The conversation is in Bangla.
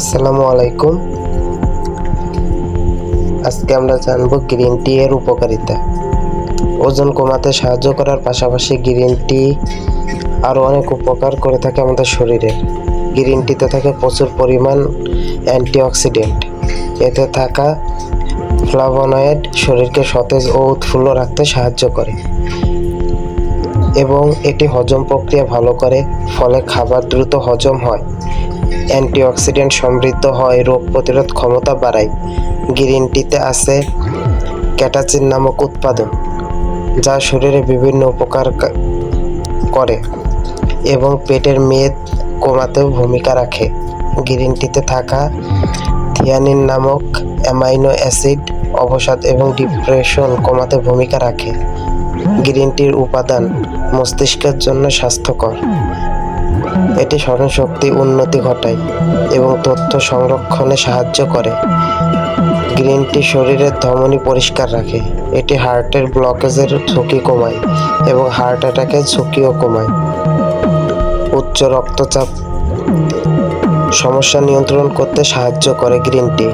আসসালামু আলাইকুম। আজকে আমরা জানব গ্রিন টি এর উপকারিতা। ওজন কমাতে সাহায্য করার পাশাপাশি গ্রিন টি আরও অনেক উপকার করে থাকে আমাদের শরীরে। গ্রিন টিতে থাকে প্রচুর পরিমাণ অ্যান্টিঅক্সিডেন্ট এতে থাকা ফ্লাভোনয়েড শরীরকে সতেজ ও উৎফুল্ল রাখতে সাহায্য করে। এবং এটি হজম প্রক্রিয়া ভালো করে, ফলে খাবার দ্রুত হজম হয়। অ্যান্টিঅক্সিডেন্ট সমৃদ্ধ হয়, রোগ প্রতিরোধ ক্ষমতা বাড়ায়। গ্রিন টিতে আছে ক্যাটাচিন নামক উৎপাদন যা শরীরে বিভিন্ন উপকার করে এবং পেটের মেদ কমাতেও ভূমিকা রাখে। গ্রিন টিতে থাকা থিয়ানিন নামক অ্যামাইনো অ্যাসিড, অবসাদ এবং ডিপ্রেশন কমাতে ভূমিকা রাখে। গ্রিন টির উপাদান মস্তিষ্কের জন্য স্বাস্থ্যকর। এটি স্মরণশক্তি উন্নতি ঘটায় এবং তথ্য সংরক্ষণে সাহায্য করে। গ্রিন টি শরীরের ধমনী পরিষ্কার রাখে। এটি হার্টের ব্লকেজের ঝুঁকি কমায় এবং হার্ট অ্যাটাকের ঝুঁকিও কমায়। উচ্চ রক্তচাপ সমস্যা নিয়ন্ত্রণ করতে সাহায্য করে গ্রিন টি